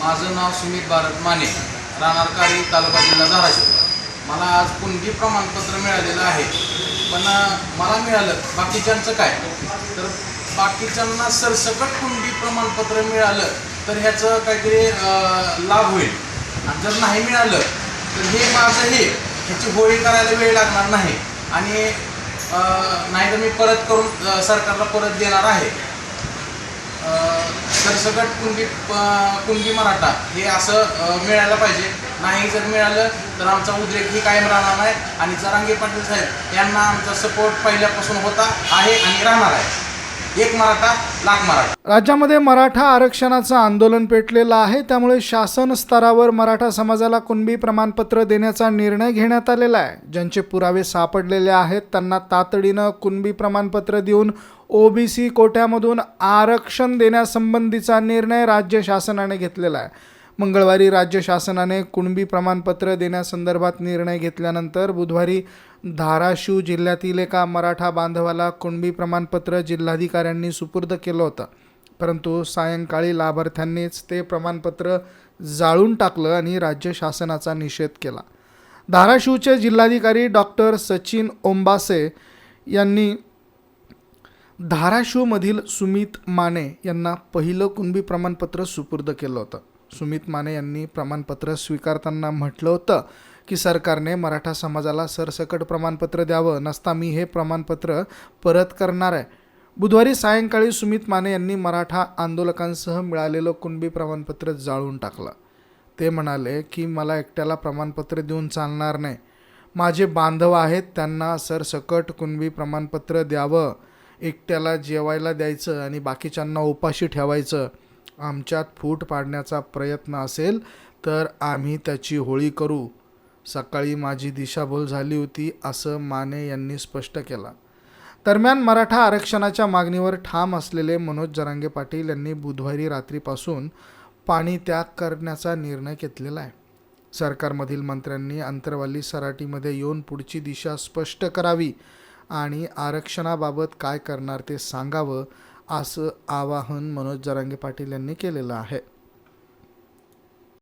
माझं नाव सुमित भारत माने राहणार काळी तालुका जिल्हा धाराशिव. मला आज कुणबी प्रमाणपत्र मिळालेलं आहे. पण मला मिळालं बाकीच्यांचं काय? तर बाकीच्यांना सरसकट कुणबी प्रमाणपत्र मिळालं तर ह्याचं काहीतरी लाभ होईल. आणि जर नाही मिळालं तर हे माझं हे ह्याची होळी करायला वेळ लागणार नाही. आणि नाही तर मी परत करून सरकारला परत देणार आहे. सरसकट कुणबी कुणबी मराठा हे असं मिळायला पाहिजे. नाही जर मिळालं तर आमचा उद्रेक ही कायम राहणार नाही. आणि जरांगे पाटील साहेब यांना आमचा सपोर्ट पहिल्यापासून होता आहे आणि राहणार आहे. एक मराठा लाख मराठा. राज्यामध्ये मराठा आरक्षणाचं आंदोलन पेटलेलं आहे त्यामुळे शासन स्तरावर मराठा समाजाला कुणबी प्रमाणपत्र देण्याचा निर्णय घेण्यात आलेला आहे. ज्यांचे पुरावे सापडलेले आहेत त्यांना तातडीनं कुणबी प्रमाणपत्र देऊन ओबीसी कोट्यामधून आरक्षण देण्यासंबंधीचा निर्णय राज्य शासनाने घेतलेला आहे. मंगळवारी राज्य शासनाने कुणबी प्रमाणपत्र देण्यासंदर्भात निर्णय घेतल्यानंतर बुधवारी धाराशिव जिल्ह्यातील एका मराठा बांधवाला कुणबी प्रमाणपत्र जिल्हाधिकाऱ्यांनी सुपूर्द केलं होतं. परंतु सायंकाळी लाभार्थ्यांनीच ते प्रमाणपत्र जाळून टाकलं आणि राज्य शासनाचा निषेध केला. धाराशिवचे जिल्हाधिकारी डॉक्टर सचिन ओंबासे यांनी धाराशिवमधील सुमित माने यांना पहिलं कुणबी प्रमाणपत्र सुपूर्द केलं होतं. सुमित माने यांनी प्रमाणपत्र स्वीकारताना म्हटलं होतं की सरकारने मराठा समाजाला सरसकट प्रमाणपत्र द्यावं नसता मी हे प्रमाणपत्र परत करणार आहे. बुधवारी सायंकाळी सुमित माने यांनी मराठा आंदोलकांसह मिळालेलं कुणबी प्रमाणपत्र जाळून टाकलं. ते म्हणाले की मला एकट्याला प्रमाणपत्र देऊन चालणार नाही. माझे बांधव आहेत त्यांना सरसकट कुणबी प्रमाणपत्र द्यावं. एकट्याला जेवायला द्यायचं आणि बाकीच्यांना उपाशी ठेवायचं. आमच्यात फूट पाडण्याचा प्रयत्न असेल तर आम्ही त्याची होळी करू. सकाळी माझी दिशाभूल झाली होती असं माने यांनी स्पष्ट केलं. दरम्यान मराठा आरक्षणाच्या मागणीवर ठाम असलेले मनोज जरांगे पाटील यांनी बुधवारी रात्रीपासून पाणी त्याग करण्याचा निर्णय घेतलेला आहे. सरकारमधील मंत्र्यांनी अंतरवाली सराटीमध्ये येऊन पुढची दिशा स्पष्ट करावी आणि आरक्षणाबाबत काय करणार ते सांगावं असं आवाहन मनोज जरांगे पाटील यांनी केलेलं आहे.